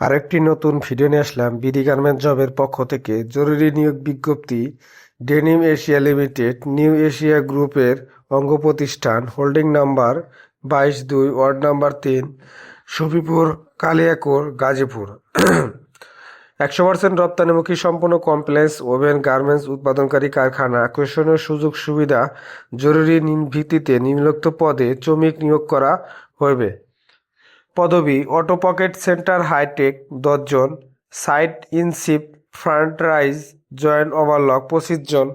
আরেকটি নতুন ভিডিও নিয়ে আসলাম। বিডি গার্মেন্ট জবের পক্ষ থেকে জরুরি নিয়োগ বিজ্ঞপ্তি। Denim Asia limited new Asia গ্রুপের অঙ্গ প্রতিষ্ঠান, হোল্ডিং নাম্বার বাইশ দুই, ওয়ার্ড নাম্বার তিন সফিপুর কালিয়াকোর, গাজীপুর। একশো পার্সেন্ট রপ্তানিমুখী সম্পূর্ণ কমপ্লেক্স ওভেন গার্মেন্টস উৎপাদনকারী কারখানা। আকর্ষণীয় সুযোগ সুবিধা, জরুরি ভিত্তিতে নিম্নোক্ত পদে শ্রমিক নিয়োগ করা হইবে। পদবি, অটো পকেট সেন্টার হাইটেক দশজন, সাইট ইনশিপ ফ্রন্ট রাইজ জয়েন্ট ওভারলক পঁচিশ জন।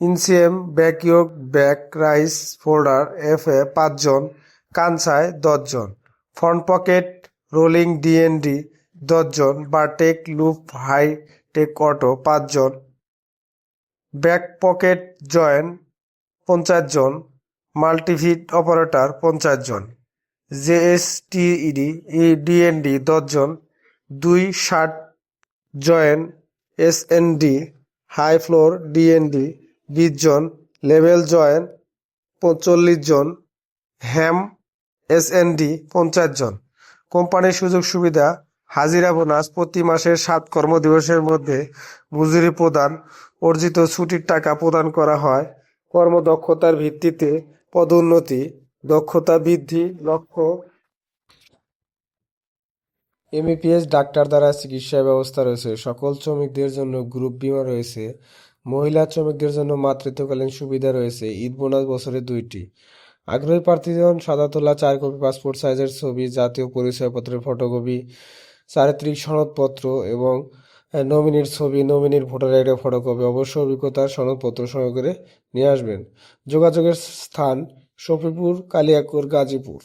ইনসিএম ব্যাকইয়োগ back rise folder F A পাঁচজন কানসায় দশজন ফ্রন্ট পকেট রোলিং ডিএনডি দশজন bartack loop hi tech auto পাঁচজন ব্যাক পকেট জয়েন্ট পঞ্চাশ জন মাল্টিভিট অপারেটর পঞ্চাশ জন জেএসটিইডি ডিএনডি দশ জন, দুই ষাট joint SND high floor DND বিশ জন, লেভেল জয়েন্ট চল্লিশ জন, হ্যাম এস এসএনডি পঞ্চাশ জন। কোম্পানির সুযোগ সুবিধা, হাজিরা বোনাস, প্রতি মাসের সাত কর্মদিবসের মধ্যে মজুরি প্রদান, অর্জিত ছুটির টাকা প্রদান করা হয়। কর্মদক্ষতার ভিত্তিতে পদোন্নতি, দক্ষতা বৃদ্ধি, লক্ষ্য এমবিপিএস ডাক্তার দ্বারা চিকিৎসা ব্যবস্থা রয়েছে। সকল শ্রমিকদের জন্য গ্রুপ বীমা রয়েছে। মহিলা শ্রমিকদের জন্য মাতৃত্বকালীন সুবিধা রয়েছে। ঈদ বোনাস বছরে দুইটি। আগ্রহী প্রার্থীগণ সাদা তোলা চার কপি পাসপোর্ট সাইজের ছবি, জাতীয় পরিচয়পত্রের ফটোকপি, চারিত্রিক সনদপত্র এবং নমিনির ছবি নমিনির ভোটার আইডি ফটোকপি অবশ্য অভিজ্ঞতার সনদপত্র সহকারে করে নিয়ে আসবেন। যোগাযোগের স্থান সফিপুর কালিয়াকুর, গাজীপুর।